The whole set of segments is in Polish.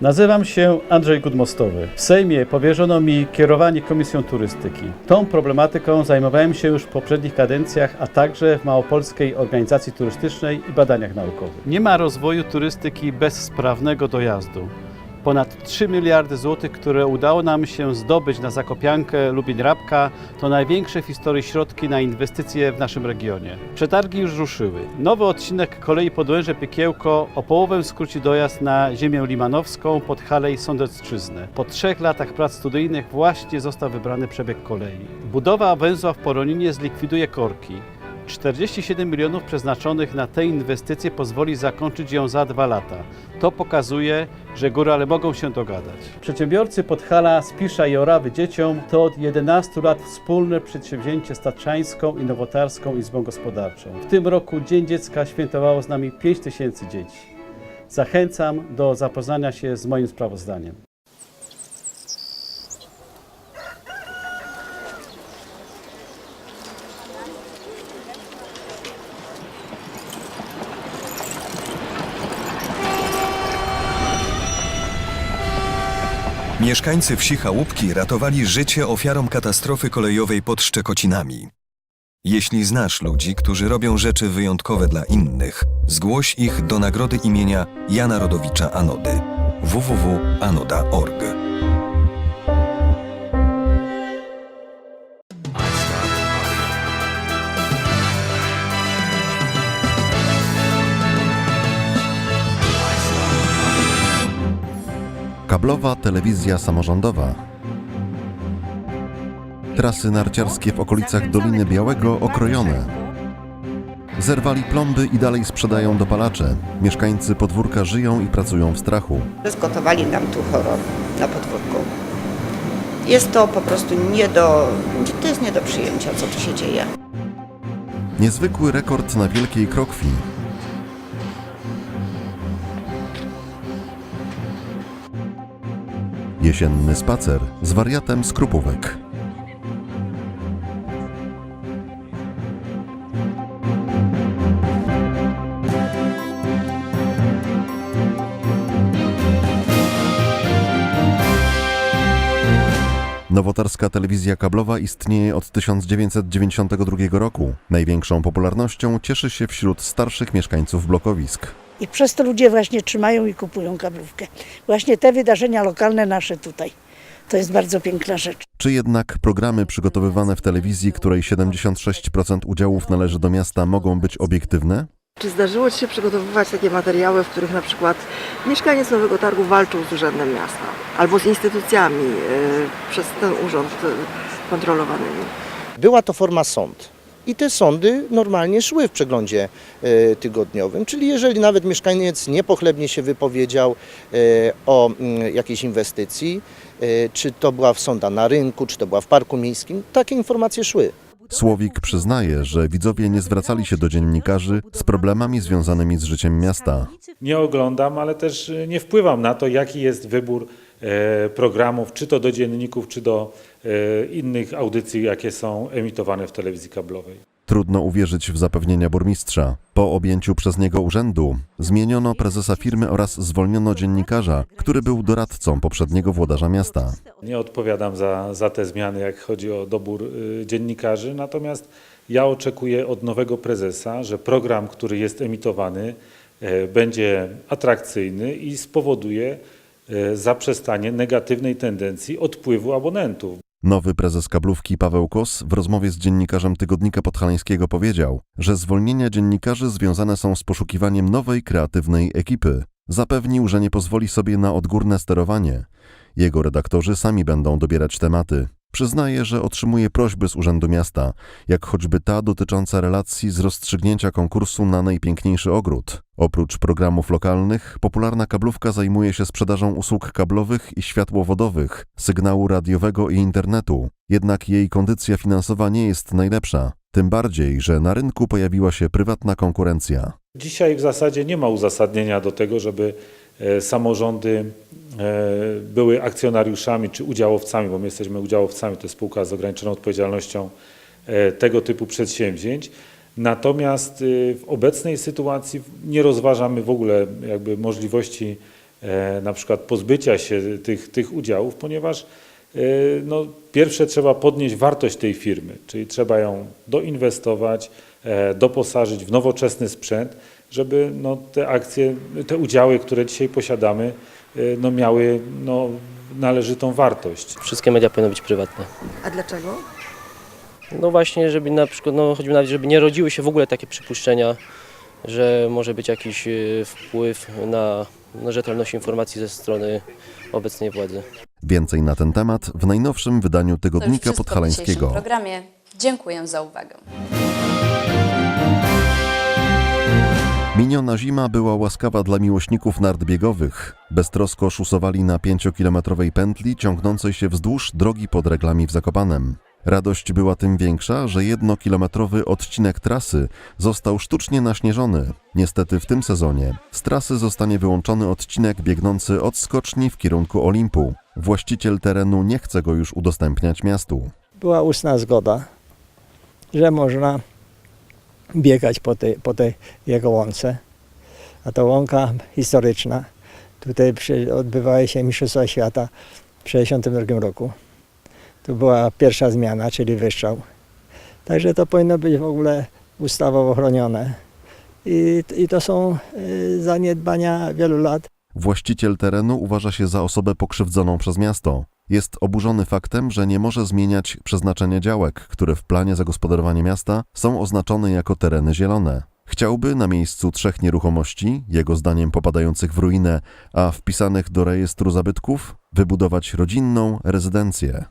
Nazywam się Andrzej Gudmostowy. W Sejmie powierzono mi kierowanie Komisją Turystyki. Tą problematyką zajmowałem się już w poprzednich kadencjach, a także w Małopolskiej Organizacji Turystycznej i Badaniach Naukowych. Nie ma rozwoju turystyki bez sprawnego dojazdu. Ponad 3 miliardy złotych, które udało nam się zdobyć na Zakopiankę Lubin-Rabka, to największe w historii środki na inwestycje w naszym regionie. Przetargi już ruszyły. Nowy odcinek kolei Podłęże Piekiełko o połowę skróci dojazd na ziemię limanowską pod Halej Sądecczyznę. Po trzech latach prac studyjnych właśnie został wybrany przebieg kolei. Budowa węzła w Poroninie zlikwiduje korki. 47 milionów przeznaczonych na tę inwestycję pozwoli zakończyć ją za dwa lata. To pokazuje, że górale mogą się dogadać. Przedsiębiorcy Podhala Spisza i Orawy Dzieciom to od 11 lat wspólne przedsięwzięcie z i Nowotarską Izbą Gospodarczą. W tym roku Dzień Dziecka świętowało z nami 5 tysięcy dzieci. Zachęcam do zapoznania się z moim sprawozdaniem. Mieszkańcy wsi Chałupki ratowali życie ofiarom katastrofy kolejowej pod Szczekocinami. Jeśli znasz ludzi, którzy robią rzeczy wyjątkowe dla innych, zgłoś ich do nagrody imienia Jana Rodowicza Anody www.anoda.org. Kablowa telewizja samorządowa. Trasy narciarskie w okolicach Doliny Białego okrojone. Zerwali plomby i dalej sprzedają dopalacze. Mieszkańcy podwórka żyją i pracują w strachu. Zgotowali nam tu horror na podwórku. Jest to po prostu nie do, to jest nie do przyjęcia, co tu się dzieje. Niezwykły rekord na Wielkiej Krokwi. Jesienny spacer z wariatem z Krupówek. Nowotarska telewizja kablowa istnieje od 1992 roku. Największą popularnością cieszy się wśród starszych mieszkańców blokowisk. I przez to ludzie właśnie trzymają i kupują kablówkę. Właśnie te wydarzenia lokalne nasze tutaj. To jest bardzo piękna rzecz. Czy jednak programy przygotowywane w telewizji, której 76% udziałów należy do miasta, mogą być obiektywne? Czy zdarzyło Ci się przygotowywać takie materiały, w których na przykład mieszkaniec Nowego Targu walczył z Urzędem Miasta albo z instytucjami y, przez ten urząd y, kontrolowanymi? Była to forma sąd. I te sądy normalnie szły w przeglądzie e, tygodniowym, czyli jeżeli nawet mieszkaniec niepochlebnie się wypowiedział e, o mm, jakiejś inwestycji, e, czy to była sonda na rynku, czy to była w parku miejskim, takie informacje szły. Słowik przyznaje, że widzowie nie zwracali się do dziennikarzy z problemami związanymi z życiem miasta. nie oglądam, ale też nie wpływam na to, jaki jest wybór e, programów, czy to do dzienników, czy do e, innych audycji, jakie są emitowane w telewizji kablowej. Trudno uwierzyć w zapewnienia burmistrza. Po objęciu przez niego urzędu zmieniono prezesa firmy oraz zwolniono dziennikarza, który był doradcą poprzedniego włodarza miasta. Nie odpowiadam za, za te zmiany, jak chodzi o dobór y, dziennikarzy, natomiast ja oczekuję od nowego prezesa, że program, który jest emitowany, e, będzie atrakcyjny i spowoduje e, zaprzestanie negatywnej tendencji odpływu abonentów. Nowy prezes kablówki Paweł Kos w rozmowie z dziennikarzem Tygodnika Podhalańskiego powiedział, że zwolnienia dziennikarzy związane są z poszukiwaniem nowej, kreatywnej ekipy. Zapewnił, że nie pozwoli sobie na odgórne sterowanie. Jego redaktorzy sami będą dobierać tematy. Przyznaje, że otrzymuje prośby z Urzędu Miasta, jak choćby ta dotycząca relacji z rozstrzygnięcia konkursu na najpiękniejszy ogród. Oprócz programów lokalnych, popularna kablówka zajmuje się sprzedażą usług kablowych i światłowodowych, sygnału radiowego i internetu. Jednak jej kondycja finansowa nie jest najlepsza. Tym bardziej, że na rynku pojawiła się prywatna konkurencja. Dzisiaj w zasadzie nie ma uzasadnienia do tego, żeby samorządy e, były akcjonariuszami czy udziałowcami, bo my jesteśmy udziałowcami, to jest spółka z ograniczoną odpowiedzialnością e, tego typu przedsięwzięć. Natomiast w obecnej sytuacji nie rozważamy w ogóle jakby możliwości e, na przykład pozbycia się tych, tych udziałów, ponieważ e, no, pierwsze trzeba podnieść wartość tej firmy, czyli trzeba ją doinwestować, e, doposażyć w nowoczesny sprzęt, żeby no, te akcje, te udziały, które dzisiaj posiadamy, e, no, miały no, należytą wartość. Wszystkie media powinny być prywatne. A dlaczego? No właśnie, żeby na przykład, no choćby nawet, żeby nie rodziły się w ogóle takie przypuszczenia, że może być jakiś y, wpływ na, na rzetelność informacji ze strony obecnej władzy. Więcej na ten temat w najnowszym wydaniu Tygodnika wszystko w Podhalańskiego. programie. Dziękuję za uwagę. Miniona zima była łaskawa dla miłośników nart biegowych. Beztrosko szusowali na pięciokilometrowej pętli ciągnącej się wzdłuż drogi pod reglami w Zakopanem. Radość była tym większa, że jednokilometrowy odcinek trasy został sztucznie naśnieżony. Niestety w tym sezonie z trasy zostanie wyłączony odcinek biegnący od skoczni w kierunku Olimpu. Właściciel terenu nie chce go już udostępniać miastu. była ustna zgoda, że można biegać po tej, po tej jego łące. A to łąka historyczna. Tutaj odbywały się Mistrzostwa Świata w 1962 roku. To była pierwsza zmiana, czyli wystrzał. Także to powinno być w ogóle ustawowo chronione. I, i to są y, zaniedbania wielu lat. Właściciel terenu uważa się za osobę pokrzywdzoną przez miasto. Jest oburzony faktem, że nie może zmieniać przeznaczenia działek, które w planie zagospodarowania miasta są oznaczone jako tereny zielone. Chciałby na miejscu trzech nieruchomości, jego zdaniem popadających w ruinę, a wpisanych do rejestru zabytków, wybudować rodzinną rezydencję.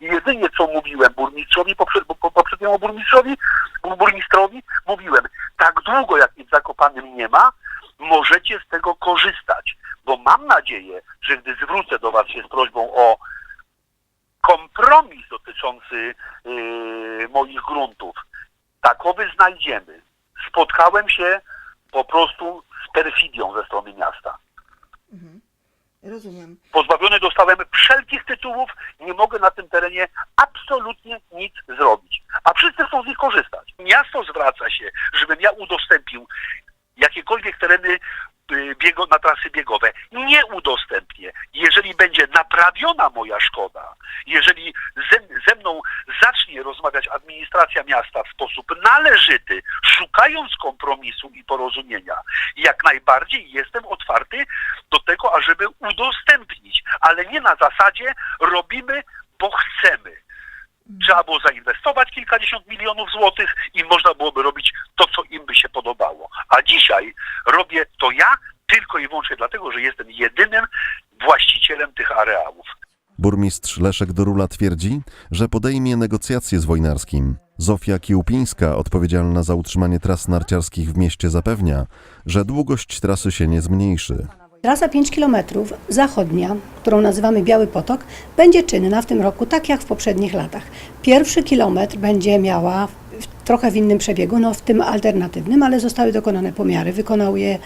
jedynie co mówiłem burmistrzowi, poprzed, po- poprzedniemu burmistrzowi, bu- burmistrowi, mówiłem, tak długo jak nic zakopanym nie ma, możecie z tego korzystać, bo mam nadzieję, że gdy zwrócę do Was się z prośbą o kompromis dotyczący yy, moich gruntów, takowy znajdziemy. Spotkałem się po prostu z perfidią ze strony miasta. Rozumiem. Pozbawiony dostałem wszelkich tytułów, nie mogę na tym terenie absolutnie nic zrobić. A wszyscy chcą z nich korzystać. Miasto zwraca się, żebym ja udostępnił jakiekolwiek tereny y, biego, na trasy biegowe. Nie udostępnię. Jeżeli będzie naprawiona moja szkoda, jeżeli ze, ze mną zacznie rozmawiać administracja miasta w sposób należyty, szukając kompromisu i porozumienia, jak najbardziej jestem otwarty do tego, ażeby udostępnić, ale nie na zasadzie robimy, bo chcemy. Trzeba było zainwestować kilkadziesiąt milionów złotych i można byłoby robić to, co im by się podobało. A dzisiaj robię to ja tylko i wyłącznie dlatego, że jestem jedynym. Burmistrz Leszek Dorula twierdzi, że podejmie negocjacje z Wojnarskim. Zofia Kiełpińska, odpowiedzialna za utrzymanie tras narciarskich w mieście, zapewnia, że długość trasy się nie zmniejszy. Trasa 5 km zachodnia, którą nazywamy Biały Potok, będzie czynna w tym roku tak jak w poprzednich latach. Pierwszy kilometr będzie miała w, trochę w innym przebiegu, no w tym alternatywnym, ale zostały dokonane pomiary. Wykonał je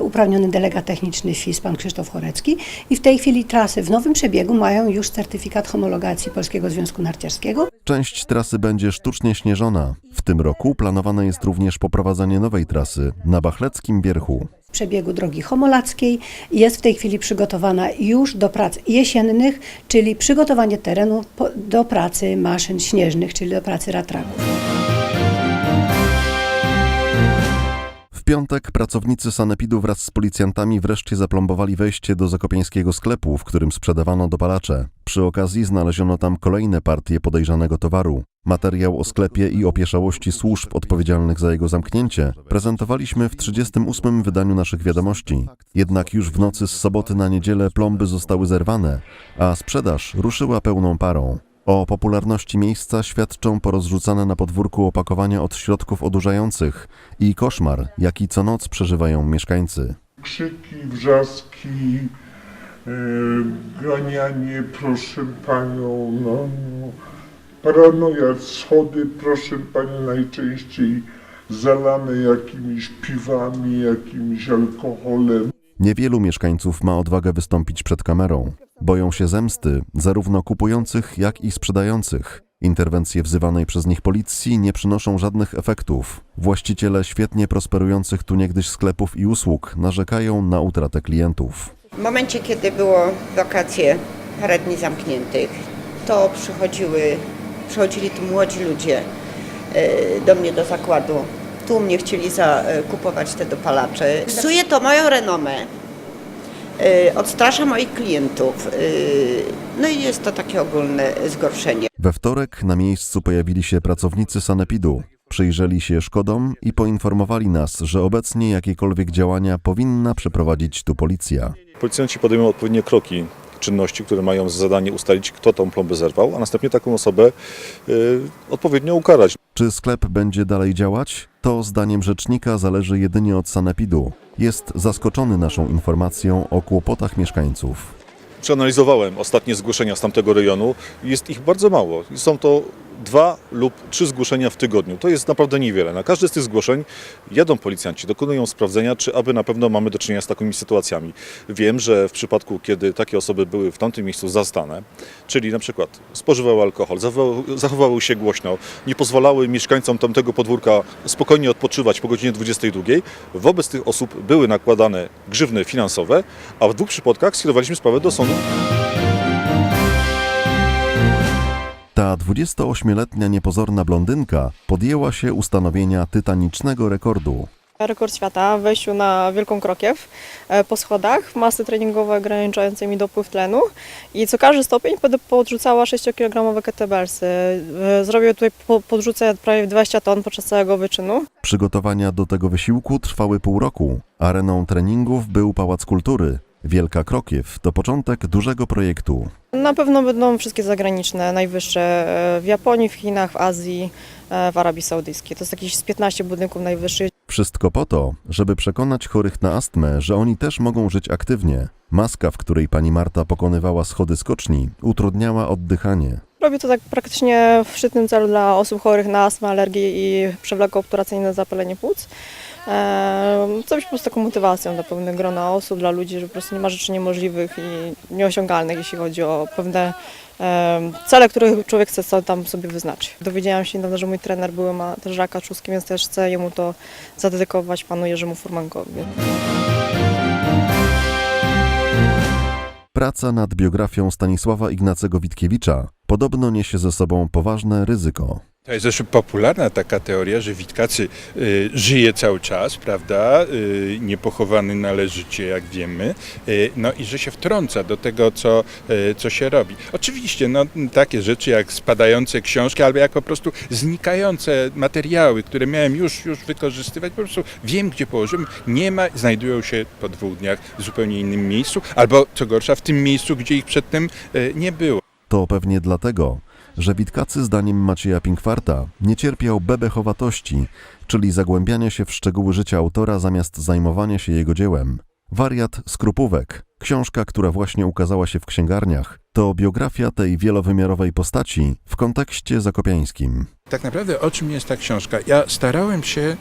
uprawniony delegat techniczny FIS, pan Krzysztof Chorecki i w tej chwili trasy w nowym przebiegu mają już certyfikat homologacji Polskiego Związku Narciarskiego. Część trasy będzie sztucznie śnieżona. W tym roku planowane jest również poprowadzenie nowej trasy na Bachleckim Wierchu. przebiegu drogi homolackiej jest w tej chwili przygotowana już do prac jesiennych, czyli przygotowanie terenu do pracy maszyn śnieżnych, czyli do pracy ratraków. W piątek pracownicy sanepidu wraz z policjantami wreszcie zaplombowali wejście do zakopiańskiego sklepu, w którym sprzedawano dopalacze. Przy okazji znaleziono tam kolejne partie podejrzanego towaru. Materiał o sklepie i opieszałości służb odpowiedzialnych za jego zamknięcie prezentowaliśmy w 38. wydaniu naszych wiadomości. Jednak już w nocy z soboty na niedzielę plomby zostały zerwane, a sprzedaż ruszyła pełną parą. O popularności miejsca świadczą porozrzucane na podwórku opakowania od środków odurzających i koszmar, jaki co noc przeżywają mieszkańcy. krzyki, wrzaski, e, ganianie, proszę panią, no, no, paranoja, schody, proszę panią, najczęściej zalane jakimiś piwami, jakimś alkoholem. Niewielu mieszkańców ma odwagę wystąpić przed kamerą. Boją się zemsty, zarówno kupujących, jak i sprzedających. Interwencje wzywanej przez nich policji nie przynoszą żadnych efektów. Właściciele świetnie prosperujących tu niegdyś sklepów i usług narzekają na utratę klientów. W momencie, kiedy było wakacje, parę dni zamkniętych, to przychodziły, przychodzili tu młodzi ludzie e, do mnie do zakładu. Tu mnie chcieli zakupować te dopalacze. Psuje to moją renomę, e, odstrasza moich klientów. e, No i jest to takie ogólne zgorszenie. We wtorek na miejscu pojawili się pracownicy Sanepidu. Przyjrzeli się szkodom i poinformowali nas, że obecnie jakiekolwiek działania powinna przeprowadzić tu policja. Policjanci podejmują odpowiednie kroki, czynności, które mają za zadanie ustalić, kto tą plombę zerwał, a następnie taką osobę y, odpowiednio ukarać. Czy sklep będzie dalej działać? To zdaniem rzecznika zależy jedynie od Sanepidu. Jest zaskoczony naszą informacją o kłopotach mieszkańców. Przeanalizowałem ostatnie zgłoszenia z tamtego rejonu. Jest ich bardzo mało. Są to dwa lub trzy zgłoszenia w tygodniu. To jest naprawdę niewiele. Na każde z tych zgłoszeń jadą policjanci, dokonują sprawdzenia, czy aby na pewno mamy do czynienia z takimi sytuacjami. Wiem, że w przypadku, kiedy takie osoby były w tamtym miejscu zastane, czyli na przykład spożywały alkohol, zachowały, się głośno, nie pozwalały mieszkańcom tamtego podwórka spokojnie odpoczywać po godzinie 22, wobec tych osób były nakładane grzywny finansowe, a w dwóch przypadkach skierowaliśmy sprawę do sądu. Ta 28-letnia niepozorna blondynka podjęła się ustanowienia tytanicznego rekordu. Rekord świata w wejściu na Wielką Krokiew e, po schodach, masy treningowe ograniczające mi dopływ tlenu i co każdy stopień będę podrzucała 6-kilogramowe kettlebellsy. E, Zrobię tutaj, po- podrzucę prawie 20 ton podczas całego wyczynu. Przygotowania do tego wysiłku trwały pół roku. Areną treningów był Pałac Kultury. Wielka Krokiew to początek dużego projektu. Na pewno będą wszystkie zagraniczne, najwyższe e, w Japonii, w Chinach, w Azji, e, w Arabii Saudyjskiej. To jest jakieś z 15 budynków najwyższych. Wszystko po to, żeby przekonać chorych na astmę, że oni też mogą żyć aktywnie. Maska, w której pani Marta pokonywała schody skoczni, utrudniała oddychanie. Robię to tak praktycznie w szczytnym celu dla osób chorych na astmę, alergię i przewlekłe obturacyjne zapalenie płuc. Co być po prostu taką motywacją dla pewnego grona osób, dla ludzi, że po prostu nie ma rzeczy niemożliwych i nieosiągalnych, jeśli chodzi o pewne cele, które człowiek chce so- tam sobie wyznaczyć. Dowiedziałam się niedawno, że mój trener były ma też raka czustki, więc też chcę jemu to zadedykować panu Jerzemu Furmankowi. Praca nad biografią Stanisława Ignacego Witkiewicza podobno niesie ze sobą poważne ryzyko. To jest zresztą popularna taka teoria, że Witkacy y, żyje cały czas, prawda, y, niepochowany należycie, jak wiemy, y, no i że się wtrąca do tego, co, y, co się robi. Oczywiście, no, takie rzeczy jak spadające książki, albo jak po prostu znikające materiały, które miałem już, już wykorzystywać, po prostu wiem, gdzie położyłem, nie ma, znajdują się po dwóch dniach w zupełnie innym miejscu, albo co gorsza, w tym miejscu, gdzie ich przedtem nie było. To pewnie dlatego, że Witkacy zdaniem Macieja Pinkwarta nie cierpiał bebechowatości, czyli zagłębiania się w szczegóły życia autora zamiast zajmowania się jego dziełem. Wariat Skrupówek, książka, która właśnie ukazała się w księgarniach, to biografia tej wielowymiarowej postaci w kontekście zakopiańskim. Tak naprawdę o czym jest ta książka? Ja starałem się y,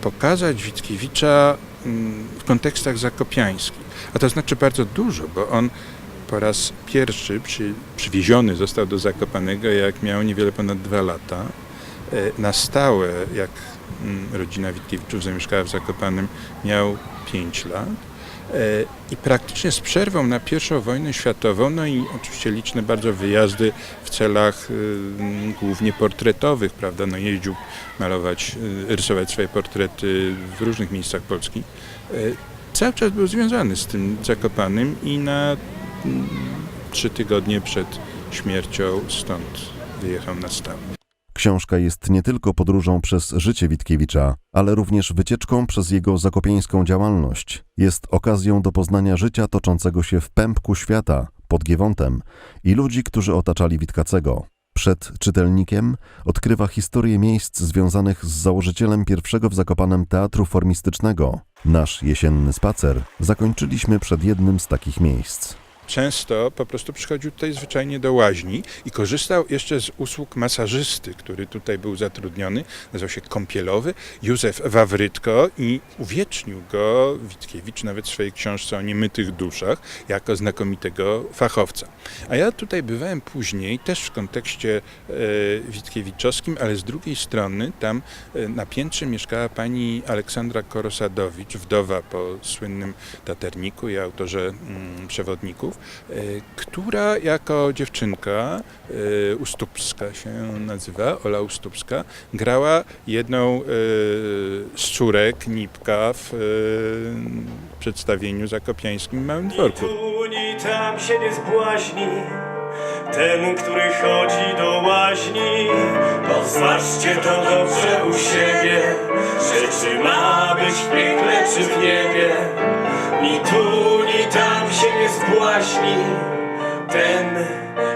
pokazać Witkiewicza mm, w kontekstach zakopiańskich, a to znaczy bardzo dużo, bo on po raz pierwszy przy, przywieziony został do Zakopanego, jak miał niewiele ponad dwa lata. E, Na stałe, jak mm, rodzina Witkiewiczów zamieszkała w Zakopanem, miał 5 lat. E, I praktycznie z przerwą na I wojnę światową, no i oczywiście liczne bardzo wyjazdy w celach y, głównie portretowych, prawda, no jeździł malować, y, rysować swoje portrety w różnych miejscach Polski. E, Cały czas był związany z tym Zakopanym i na mm, trzy tygodnie przed śmiercią stąd wyjechał na stałe. Książka jest nie tylko podróżą przez życie Witkiewicza, ale również wycieczką przez jego zakopieńską działalność. Jest okazją do poznania życia toczącego się w pępku świata, pod Giewontem i ludzi, którzy otaczali Witkacego. Przed czytelnikiem odkrywa historię miejsc związanych z założycielem pierwszego w Zakopanem teatru formistycznego. Nasz jesienny spacer zakończyliśmy przed jednym z takich miejsc. Często po prostu przychodził tutaj zwyczajnie do łaźni i korzystał jeszcze z usług masażysty, który tutaj był zatrudniony, nazywał się Kąpielowy, Józef Wawrytko i uwiecznił go Witkiewicz nawet w swojej książce o niemytych duszach jako znakomitego fachowca. A ja tutaj bywałem później też w kontekście e, witkiewiczowskim, ale z drugiej strony tam e, na piętrze mieszkała pani Aleksandra Korosadowicz, wdowa po słynnym taterniku i autorze mm, przewodników, e, która jako dziewczynka, e, Ustupska się nazywa, Ola Ustupska, grała jedną e, z córek Nipka w przedstawieniu zakopiańskim Małym Dworku. Tu ni tam się nie zbłaźni Ten, który chodzi do łaźni Pozważcie to dobrze u siebie Że czy ma być w piekle czy w niebie Ni tu ni tam się jest właśnie ten,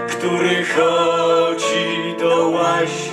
który chodzi do łaźni.